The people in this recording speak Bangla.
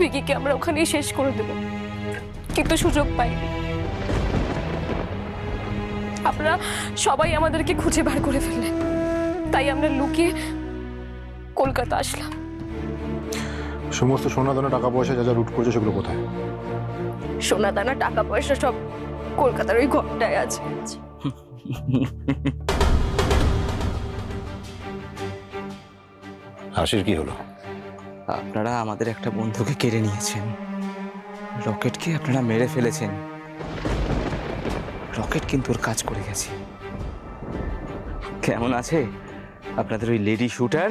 ভিকিকে আমরা ওখানেই শেষ করে দেব। কিন্তু সুযোগ পাইনি। আপনারা সবাই আমাদেরকে খুঁজে বার করে ফেললেন। তাই আমরা লুকিয়ে কলকাতা আসলাম। সমস্ত সোনা দানা টাকা পয়সা যা যা লুট করেছে সেগুলো কোথায়? সোনা দানা টাকা পয়সা সব কলকাতার ওই ঘরটায় আছে। হাসির কি হলো? আপনারা আমাদের একটা বন্ধুকে কেড়ে নিয়েছেন। রকেটকে আপনারা মেরে ফেলেছেন। রকেট কিন্তু ওর কাজ করে গেছে। কেমন আছে? আপনাদের ওই লেডি শুটার?